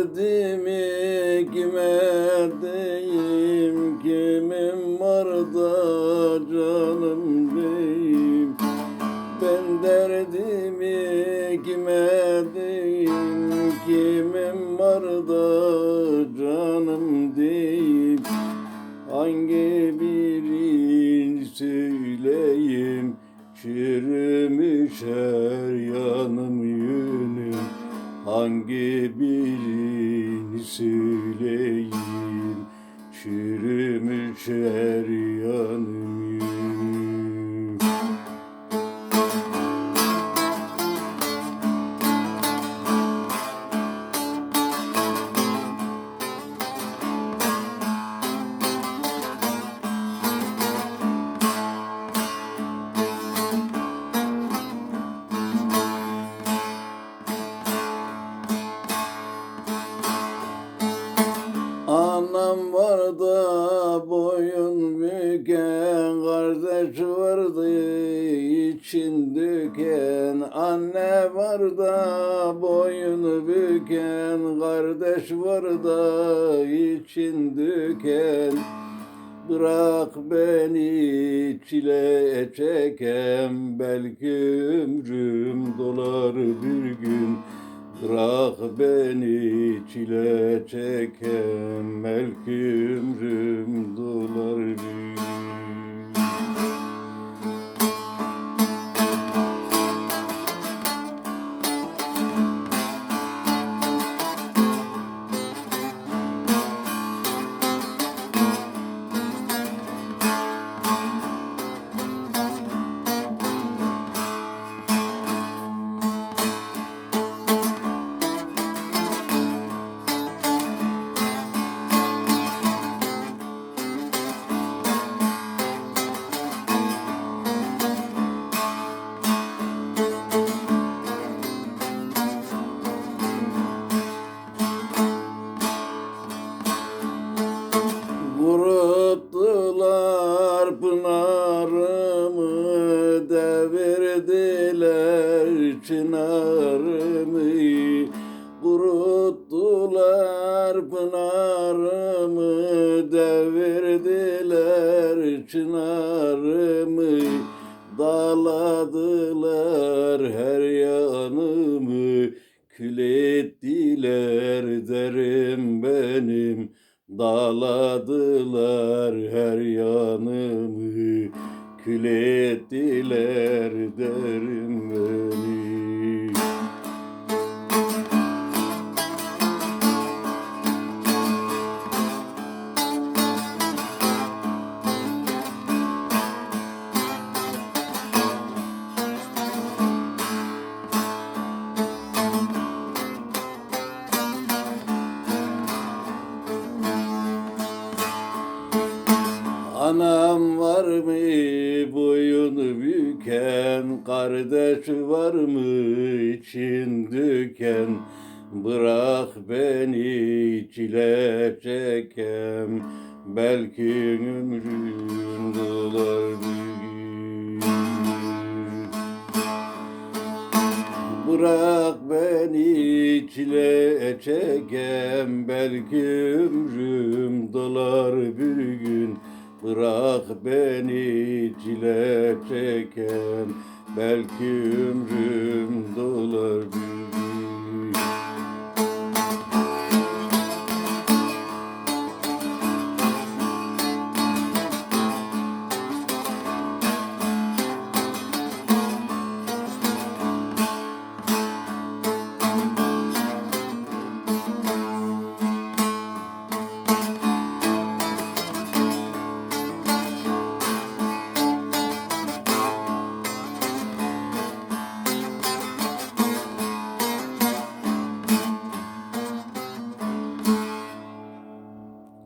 Derdimi kime deyim Kimim var da canım deyim Ben derdimi kime deyim Kimim var da canım deyim Hangi birini söyleyeyim? Çürümüş her yanım yönüm Hangi birini söyleyeyim Çürümüş her yanım da boyun büken Kardeş vardı için düken. Anne var da boyun büken Kardeş var da için düken. Bırak beni çile çekem Belki ömrüm dolar bir gün Bırak beni çile çekem Belki Devirdiler çınarımı. Kuruttular pınarımı Devirdiler çınarımı. Dağladılar her yanımı Kül ettiler derim benim. Dağladılar her yanımı Kül ettiler derim benim Anam büken Kardeş var mı için düken Bırak beni çile çekem Belki ömrüm dolar bir. Gün Bırak beni çile çekem Belki ömrüm dolar bir gün Bırak beni çile çekem Belki ömrüm dolar bir